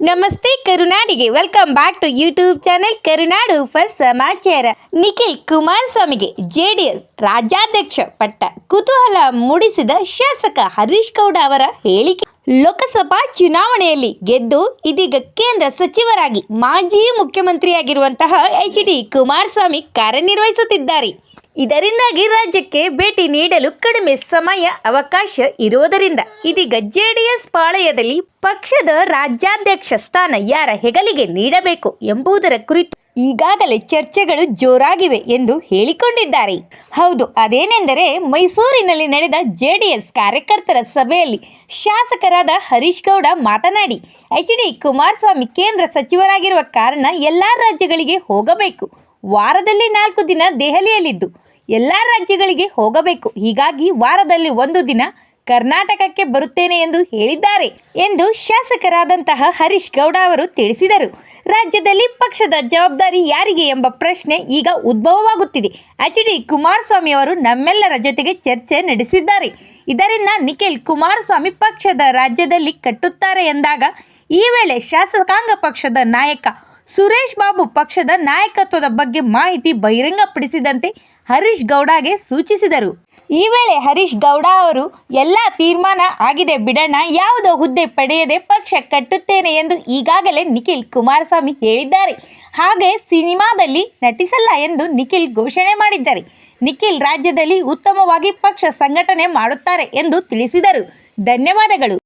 ನಮಸ್ತೆ ಕರುನಾಡಿಗೆ. Welcome back to YouTube channel Karunadu first ಸಮಾಚಾರ. Nikhil ಕುಮಾರಸ್ವಾಮಿಗೆ JDS ರಾಜ್ಯಾಧ್ಯಕ್ಷ ಪಟ್ಟ ಕುತೂಹಲ ಮೂಡಿಸಿದ ಶಾಸಕ ಹರೀಶ್ ಗೌಡ ಅವರ ಹೇಳಿಕೆ. ಲೋಕಸಭಾ ಚುನಾವಣೆಯಲ್ಲಿ ಗೆದ್ದು ಇದೀಗ ಕೇಂದ್ರ ಸಚಿವರಾಗಿ ಮಾಜಿ ಮುಖ್ಯಮಂತ್ರಿಯಾಗಿರುವಂತಹ ಎಚ್ ಡಿ ಕುಮಾರಸ್ವಾಮಿ ಕಾರ್ಯನಿರ್ವಹಿಸುತ್ತಿದ್ದಾರೆ. ಇದರಿಂದಾಗಿ ರಾಜ್ಯಕ್ಕೆ ಭೇಟಿ ನೀಡಲು ಕಡಿಮೆ ಸಮಯ ಅವಕಾಶ ಇರುವುದರಿಂದ ಇದೀಗ ಜೆಡಿಎಸ್ ಪಾಳಯದಲ್ಲಿ ಪಕ್ಷದ ರಾಜ್ಯಾಧ್ಯಕ್ಷ ಸ್ಥಾನ ಯಾರ ಹೆಗಲಿಗೆ ನೀಡಬೇಕು ಎಂಬುದರ ಕುರಿತು ಈಗಾಗಲೇ ಚರ್ಚೆಗಳು ಜೋರಾಗಿವೆ ಎಂದು ಹೇಳಿಕೊಂಡಿದ್ದಾರೆ. ಹೌದು, ಅದೇನೆಂದರೆ ಮೈಸೂರಿನಲ್ಲಿ ನಡೆದ ಜೆಡಿಎಸ್ ಕಾರ್ಯಕರ್ತರ ಸಭೆಯಲ್ಲಿ ಶಾಸಕರಾದ ಹರೀಶ್ ಗೌಡ ಮಾತನಾಡಿ, ಎಚ್ ಡಿ ಕುಮಾರಸ್ವಾಮಿ ಕೇಂದ್ರ ಸಚಿವರಾಗಿರುವ ಕಾರಣ ಎಲ್ಲ ರಾಜ್ಯಗಳಿಗೆ ಹೋಗಬೇಕು. ವಾರದಲ್ಲಿ ನಾಲ್ಕು ದಿನ ದೆಹಲಿಯಲ್ಲಿದ್ದು ಎಲ್ಲ ರಾಜ್ಯಗಳಿಗೆ ಹೋಗಬೇಕು. ಹೀಗಾಗಿ ವಾರದಲ್ಲಿ ಒಂದು ದಿನ ಕರ್ನಾಟಕಕ್ಕೆ ಬರುತ್ತೇನೆ ಎಂದು ಹೇಳಿದ್ದಾರೆ ಎಂದು ಶಾಸಕರಾದಂತಹ ಹರೀಶ್ ಗೌಡ ಅವರು ತಿಳಿಸಿದರು. ರಾಜ್ಯದಲ್ಲಿ ಪಕ್ಷದ ಜವಾಬ್ದಾರಿ ಯಾರಿಗೆ ಎಂಬ ಪ್ರಶ್ನೆ ಈಗ ಉದ್ಭವವಾಗುತ್ತಿದೆ. ಎಚ್ ಡಿ ಕುಮಾರಸ್ವಾಮಿ ಅವರು ನಮ್ಮೆಲ್ಲರ ಜೊತೆಗೆ ಚರ್ಚೆ ನಡೆಸಿದ್ದಾರೆ. ಇದರಿಂದ ನಿಖಿಲ್ ಕುಮಾರಸ್ವಾಮಿ ಪಕ್ಷದ ರಾಜ್ಯದಲ್ಲಿ ಕಟ್ಟುತ್ತಾರೆ ಎಂದಾಗ ಈ ವೇಳೆ ಶಾಸಕಾಂಗ ಪಕ್ಷದ ನಾಯಕ ಸುರೇಶ್ ಬಾಬು ಪಕ್ಷದ ನಾಯಕತ್ವದ ಬಗ್ಗೆ ಮಾಹಿತಿ ಬಹಿರಂಗಪಡಿಸಿದಂತೆ ಹರೀಶ್ ಗೌಡಗೆ ಸೂಚಿಸಿದರು. ಈ ವೇಳೆ ಹರೀಶ್ ಗೌಡ ಅವರು, ಎಲ್ಲ ತೀರ್ಮಾನ ಆಗಿದೆ ಬಿಡೋಣ ಯಾವುದೋ ಹುದ್ದೆ ಪಡೆಯದೆ ಪಕ್ಷ ಕಟ್ಟುತ್ತೇನೆ ಎಂದು ಈಗಾಗಲೇ ನಿಖಿಲ್ ಕುಮಾರಸ್ವಾಮಿ ಹೇಳಿದ್ದಾರೆ. ಹಾಗೆ ಸಿನಿಮಾದಲ್ಲಿ ನಟಿಸಲ್ಲ ಎಂದು ನಿಖಿಲ್ ಘೋಷಣೆ ಮಾಡಿದ್ದಾರೆ. ನಿಖಿಲ್ ರಾಜ್ಯದಲ್ಲಿ ಉತ್ತಮವಾಗಿ ಪಕ್ಷ ಸಂಘಟನೆ ಮಾಡುತ್ತಾರೆ ಎಂದು ತಿಳಿಸಿದರು. ಧನ್ಯವಾದಗಳು.